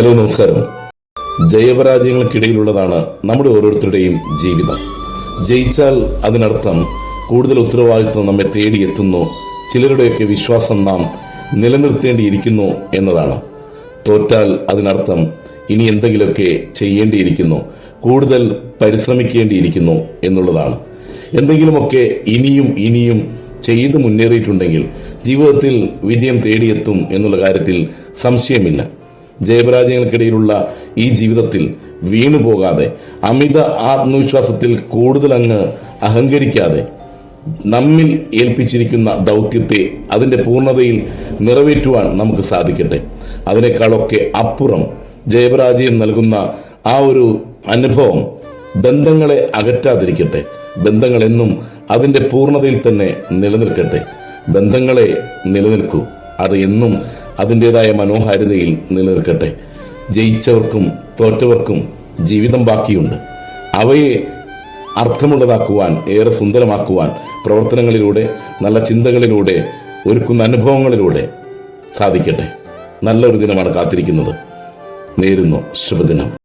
Hello നമസ്കാരം. ജയപരാജയങ്ങൾക്കിടയിലുള്ളതാണ് നമ്മുടെ ഓരോരുത്തരുടെയും ജീവിതം. ജയിച്ചാൽ അതിനർത്ഥം കൂടുതൽ ഉത്തരവാദിത്വം നമ്മെ തേടിയെത്തുന്നു ചിലരുടെയൊക്കെ വിശ്വാസം നാം നിലനിർത്തേണ്ടിയിരിക്കുന്നു എന്നതാണ്. തോറ്റാൽ അതിനർത്ഥം ഇനി എന്തെങ്കിലുമൊക്കെ ചെയ്യേണ്ടിയിരിക്കുന്നു കൂടുതൽ പരിശ്രമിക്കേണ്ടിയിരിക്കുന്നു എന്നുള്ളതാണ്. എന്തെങ്കിലുമൊക്കെ ഇനിയും ഇനിയും ചെയ്ത് മുന്നേറിയിട്ടുണ്ടെങ്കിൽ ജീവിതത്തിൽ വിജയം തേടിയെത്തും എന്നുള്ള കാര്യത്തിൽ സംശയമില്ല. ജയപരാജയങ്ങൾക്കിടയിലുള്ള ഈ ജീവിതത്തിൽ വീണുപോകാതെ അമിത ആത്മവിശ്വാസത്തിൽ കൂടുതൽ അങ്ങ് അഹങ്കരിക്കാതെ നമ്മിൽ ഏൽപ്പിച്ചിരിക്കുന്ന ദൗത്യത്തെ അതിന്റെ പൂർണതയിൽ നിറവേറ്റുവാൻ നമുക്ക് സാധിക്കട്ടെ. അതിനേക്കാളൊക്കെ അപ്പുറം ജയപരാജയം നൽകുന്ന ആ ഒരു അനുഭവം ബന്ധങ്ങളെ അകറ്റാതിരിക്കട്ടെ. ബന്ധങ്ങളെന്നും അതിന്റെ പൂർണതയിൽ തന്നെ നിലനിൽക്കട്ടെ. ബന്ധങ്ങളെ നിലനിൽക്കൂ. അത് എന്നും അതിന്റെതായ മനോഹാരിതയിൽ നിലനിൽക്കട്ടെ. ജയിച്ചവർക്കും തോറ്റവർക്കും ജീവിതം ബാക്കിയുണ്ട്. അവയെ അർത്ഥമുള്ളതാക്കുവാൻ ഏറെ സുന്ദരമാക്കുവാൻ പ്രവർത്തനങ്ങളിലൂടെ നല്ല ചിന്തകളിലൂടെ ഒരുക്കുന്ന അനുഭവങ്ങളിലൂടെ സാധിക്കട്ടെ. നല്ലൊരു ദിനമാണ് കാത്തിരിക്കുന്നത്. നേരുന്നു. ശുഭദിനം.